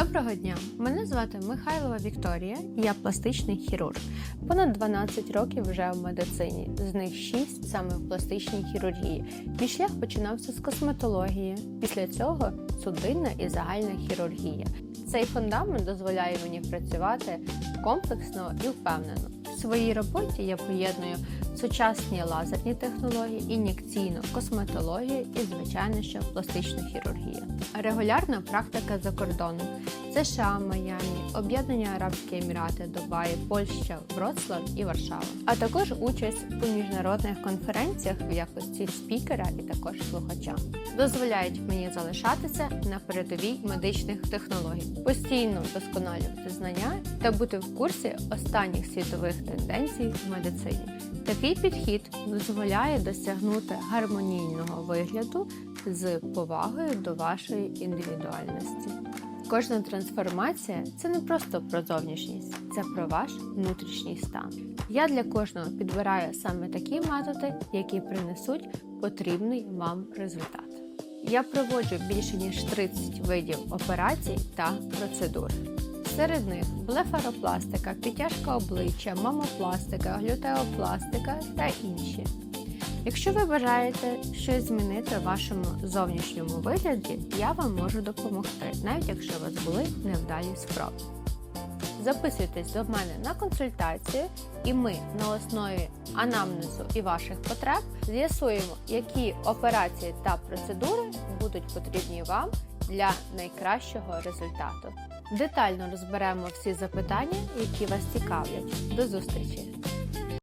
Доброго дня! Мене звати Михайлова Вікторія, я пластичний хірург. Понад 12 років вже в медицині, з них 6 саме в пластичній хірургії. Мій шлях починався з косметології. Після цього судинна і загальна хірургія. Цей фундамент дозволяє мені працювати комплексно і впевнено. В своїй роботі я поєдную сучасні лазерні технології, ін'єкційну косметологію і, звичайно, що пластичну хірургію. Регулярна практика за кордоном. США, Майамі, Об'єднані Арабські Емірати, Дубаї, Польща, Вроцлав і Варшава, а також участь у міжнародних конференціях в якості спікера і також слухача. Дозволяють мені залишатися на передовій медичних технологій, постійно вдосконалювати знання та бути в курсі останніх світових тенденцій в медицині. Такий підхід дозволяє досягнути гармонійного вигляду з повагою до вашої індивідуальності. Кожна трансформація це не просто про зовнішність, це про ваш внутрішній стан. Я для кожного підбираю саме такі методи, які принесуть потрібний вам результат. Я проводжу більше ніж 30 видів операцій та процедур. Серед них блефаропластика, підтяжка обличчя, мамопластика, глютеопластика та інші. Якщо ви бажаєте щось змінити в вашому зовнішньому вигляді, я вам можу допомогти, навіть якщо у вас були невдалі спроби. Записуйтесь до мене на консультацію, і ми на основі анамнезу і ваших потреб з'ясуємо, які операції та процедури будуть потрібні вам для найкращого результату. Детально розберемо всі запитання, які вас цікавлять. До зустрічі!